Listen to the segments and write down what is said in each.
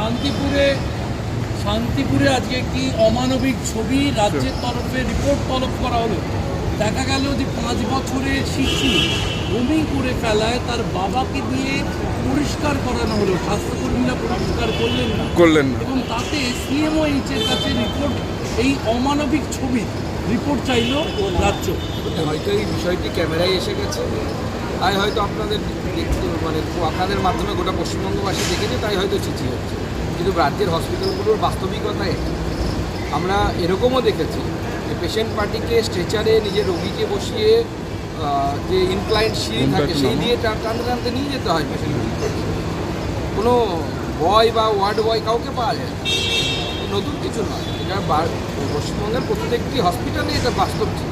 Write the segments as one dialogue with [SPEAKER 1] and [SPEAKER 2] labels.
[SPEAKER 1] শান্তিপুরে শান্তিপুরে আজকে একটি অমানবিক ছবি রাজ্যের তরফে রিপোর্ট তলব করা হলো? দেখা গেল যে পাঁচ বছরের শিশু বমি করে ফেলায় তার বাবাকে দিয়ে পরিষ্কার করানো হলো। স্বাস্থ্যকর্মীরা পরিষ্কার করলেন না।
[SPEAKER 2] করলেন না।
[SPEAKER 1] এবং তাতে সিএমওএইচ এইচের কাছে রিপোর্ট এই অমানবিক ছবি রিপোর্ট চাইলো রাজ্য।
[SPEAKER 3] হয়তো এই বিষয়টি ক্যামেরায় এসে গেছে। তাই হয়তো আপনাদের মানে আপনাদের মাধ্যমে গোটা পশ্চিমবঙ্গবাসী দেখেছে তাই হয়তো চিঠি হচ্ছে। কিন্তু রাজ্যের হসপিটালগুলোর বাস্তবিকতা এটা আমরা এরকমও দেখেছি যে পেশেন্ট পার্টিকে স্ট্রেচারে নিজের রোগীকে বসিয়ে যে ইনক্লাইন্ট সিঁড়ি থাকে সেই দিয়ে টান- টানতে টানতে নিয়ে যেতে হয় পেশেন্ট কোনো বয় বা ওয়ার্ড বয় কাউকে পাওয়া যায় না। নতুন কিছু নয়। এটা পশ্চিমবঙ্গের প্রত্যেকটি হসপিটালে এটা বাস্তব ছিল।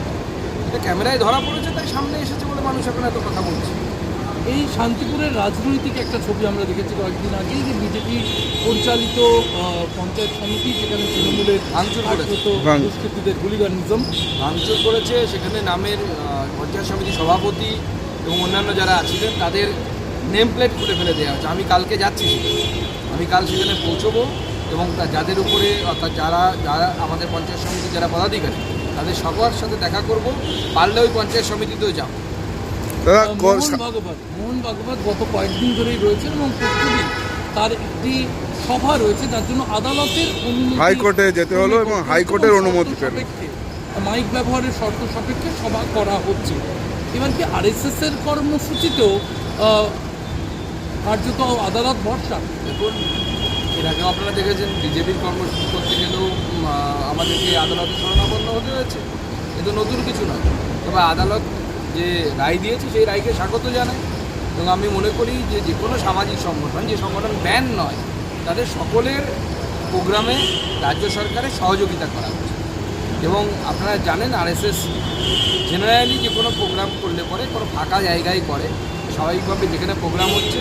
[SPEAKER 3] এটা ক্যামেরায় ধরা পড়েছে তাই সামনে এসেছে বলে মানুষ এখন এত কথা বলছে।
[SPEAKER 1] এই শান্তিপুরের রাজনৈতিক একটা ছবি আমরা দেখেছি কয়েকদিন আগেই যে বিজেপি পরিচালিত পঞ্চায়েত সমিতি সেখানে তৃণমূলের
[SPEAKER 3] ভাঙচুর করেছে।
[SPEAKER 1] দুষ্কৃতীদের গুলিগানিজম
[SPEAKER 3] ভাঙচুর করেছে সেখানে নামের পঞ্চায়েত সমিতি সভাপতি এবং অন্যান্য যারা ছিলেন তাদের নেম প্লেট খুলে ফেলে দেওয়া হচ্ছে আমি কালকে যাচ্ছি সেখানে। আমি কাল সেখানে পৌঁছবো এবং যাদের উপরে অর্থাৎ যারা যারা আমাদের পঞ্চায়েত সমিতির যারা পদাধিকারী তাদের সবার সাথে দেখা করব। পারলে ওই পঞ্চায়েত সমিতিতেও যাব।
[SPEAKER 2] দাদা
[SPEAKER 1] মোহন ভাগবত মোহন ভাগবত গত কয়েকদিন ধরেই রয়েছেন এবং প্রতিদিন তার একটি সভা রয়েছে যার জন্য আদালতের
[SPEAKER 2] হাইকোর্টে যেতে হলো এবং হাইকোর্টের অনুমতি পেল।
[SPEAKER 1] মাইক ব্যবহারের শর্ত সাপেক্ষে সভা করা হচ্ছে। এবার কি আরএসএস এর কর্মসূচিতেও কার্যত আদালত ভরসা?
[SPEAKER 3] দেখুন এর আগেও আপনারা দেখেছেন বিজেপির কর্মসূচি করতে গেলেও আমাদেরকে আদালতে শরণাপন্ন হতে হয়েছে। এ তো নতুন কিছু নয়। তবে আদালত যে রায় দিয়েছে, সেই রায়কে স্বাগত জানায় এবং আমি মনে করি যে যে কোনো সামাজিক সংগঠন, যে সংগঠন ব্যান নয়, তাদের সকলের প্রোগ্রামে রাজ্য সরকারের সহযোগিতা করা উচিত। এবং আপনারা জানেন, আরএসএস জেনারেলি যে কোনো প্রোগ্রাম করলে পরে, কোনো ফাঁকা জায়গায় করে। স্বাভাবিকভাবে যেখানে প্রোগ্রাম হচ্ছে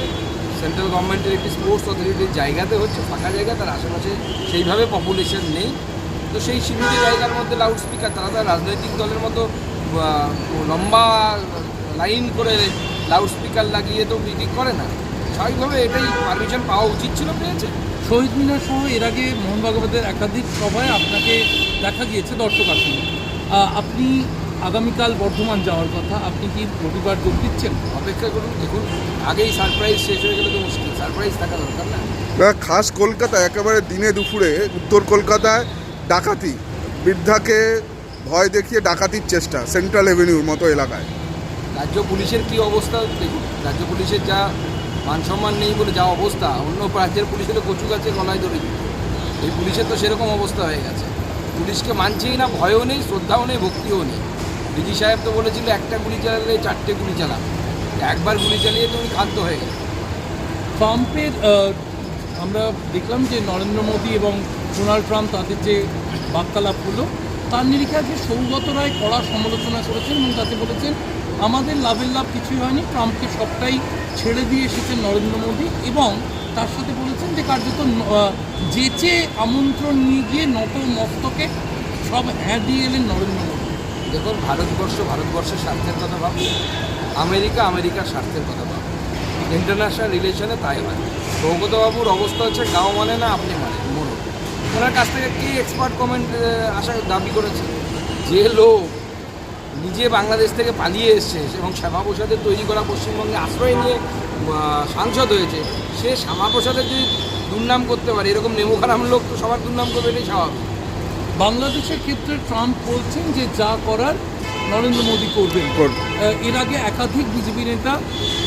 [SPEAKER 3] সেন্ট্রাল গভর্নমেন্টের একটি স্পোর্টস অথরিটির জায়গাতে হচ্ছে, ফাঁকা জায়গা, তার আশেপাশে সেইভাবে পপুলেশন নেই। তো সেই সীমিত জায়গার মধ্যে লাউড স্পিকার তারা তার রাজনৈতিক দলের মতো লম্বা লাইন করে লাউড স্পিকার লাগিয়ে তো মিটিং করে না। স্বাভাবিকভাবে এটাই পারমিশন পাওয়া উচিত ছিল পেয়েছে।
[SPEAKER 1] শহীদ মিনার সহ এর আগে মোহন ভাগবতের একাধিক সভায় আপনাকে দেখা গিয়েছে দর্শক আসনে। আপনি আগামীকাল বর্ধমান যাওয়ার কথা আপনি কি রবিবার যোগ দিচ্ছেন?
[SPEAKER 3] অপেক্ষা করুন দেখুন আগেই সারপ্রাইজ শেষ হয়ে গেলে তো মুশকিল সারপ্রাইজ থাকা দরকার না।
[SPEAKER 2] খাস কলকাতা একেবারে দিনে দুপুরে উত্তর কলকাতায় ডাকাতি বৃদ্ধাকে ভয় দেখিয়ে ডাকাতির চেষ্টা সেন্ট্রাল এভিনিউর মতো এলাকায়।
[SPEAKER 3] রাজ্য পুলিশের কি অবস্থা? দেখুন রাজ্য পুলিশের যা মান সম্মান নেই বলে যা অবস্থা অন্য রাজ্যের পুলিশের কচু গাছে গলায় দড়ি এই পুলিশের তো সেরকম অবস্থা হয়ে গেছে। পুলিশকে মানছেই না ভয়ও নেই শ্রদ্ধাও নেই ভক্তিও নেই। দিদি সাহেব তো বলেছিল একটা গুলি চালালে চারটে গুলি চালা একবার গুলি চালিয়ে তো উনি খাদ্য হয়ে গেছে
[SPEAKER 1] ট্রাম্পের আমরা দেখলাম যে নরেন্দ্র মোদী এবং ডোনাল্ড ট্রাম্প তাদের যে বার্তালাপ হলো তার নিরিখে আজকে সৌগত রায় কড়া সমালোচনা করেছেন এবং তাতে বলেছেন, আমাদের লাভের লাভ কিছুই হয়নি, ট্রাম্পকে সবটাই ছেড়ে দিয়ে এসেছেন নরেন্দ্র মোদী। এবং তার সাথে বলেছেন যে কার্যত যেচে আমন্ত্রণ নিয়ে গিয়ে নত মস্তকে সব হ্যাঁ দিয়ে এলেন নরেন্দ্র মোদী।
[SPEAKER 3] দেখুন, ভারতবর্ষ ভারতবর্ষের স্বার্থের কথা ভাববে আমেরিকা আমেরিকার স্বার্থের কথা ভাববে ইন্টারন্যাশনাল রিলেশনে তাই হয়। সৌগতবাবুর অবস্থা হচ্ছে, গাঁও মানে না, আপনি মনো। ওনার কাছ থেকে কে এক্সপার্ট কমেন্ট আসা দাবি করেছে? যে লোক নিজে বাংলাদেশ থেকে পালিয়ে এসছে এবং শ্যামাপ্রসাদের তৈরি করা পশ্চিমবঙ্গে আশ্রয় নিয়ে সাংসদ হয়েছে সে শ্যামাপ্রসাদের যদি দুর্নাম করতে পারে এরকম নেমুখারাম লোক তো সবার দুর্নাম করবে এটাই স্বাভাবিক।
[SPEAKER 1] বাংলাদেশের ক্ষেত্রে ট্রাম্প বলছেন যে যা করার নরেন্দ্র মোদী করবেন। এর আগে একাধিক বিজেপি নেতা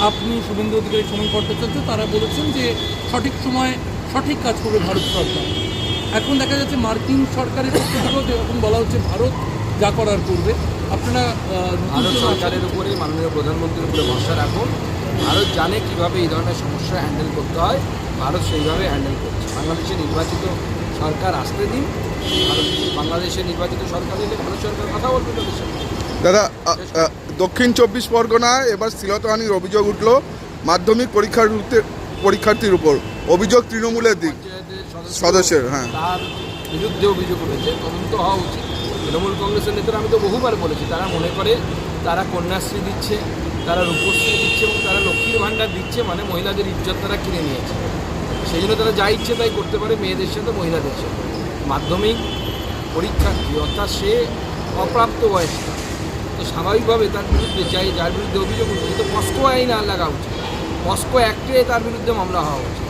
[SPEAKER 1] আপনি শুভেন্দু অধিকারী সমীর ভট্টাচার্য তারা বলেছেন যে সঠিক সময় সঠিক কাজ করবে ভারত সরকার। এখন দেখা যাচ্ছে মার্কিন সরকারের পক্ষ থেকেও যেরকম বলা হচ্ছে ভারত যা করার করবে। আপনারা
[SPEAKER 3] ভারত সরকারের উপরে মাননীয় প্রধানমন্ত্রীর উপরে ভরসা রাখুন। ভারত জানে কীভাবে এই ধরনের সমস্যা হ্যান্ডেল করতে হয় ভারত সেইভাবে হ্যান্ডেল করছে। বাংলাদেশে নির্বাচিত সরকার আসতে দিন বাংলাদেশে নির্বাচিত সরকার এলে ভারত সরকার কথা বলবে তাদের সাথে।
[SPEAKER 2] দাদা দক্ষিণ চব্বিশ পরগনায় এবার শ্লীলতাহানির অভিযোগ উঠল মাধ্যমিক পরীক্ষার্থী পরীক্ষার্থীর উপর। অভিযোগ তৃণমূলের দিক। সদস্যের, হ্যাঁ।
[SPEAKER 3] তার বিরুদ্ধে অভিযোগ উঠেছে তদন্ত হওয়া উচিত। তৃণমূল কংগ্রেসের নেতারা আমি তো বহুবার বলেছি তারা মনে করে তারা কন্যাশ্রী দিচ্ছে তারা রূপশ্রী দিচ্ছে এবং তারা লক্ষ্মীর ভাণ্ডার দিচ্ছে মানে মহিলাদের ইজ্জত তারা কিনে নিয়েছে। সেই জন্য তারা যা ইচ্ছে তাই করতে পারে মেয়েদের সাথে মহিলাদের সাথে। মাধ্যমিক পরীক্ষার্থী অর্থাৎ সে অপ্রাপ্ত বয়স্ক। তো স্বাভাবিকভাবে তার বিরুদ্ধে যাই যার বিরুদ্ধে অভিযোগ উঠছে তো পস্কো আইন আর লাগা উচিত। পস্কো অ্যাক্টে তার বিরুদ্ধে মামলা হওয়া উচিত।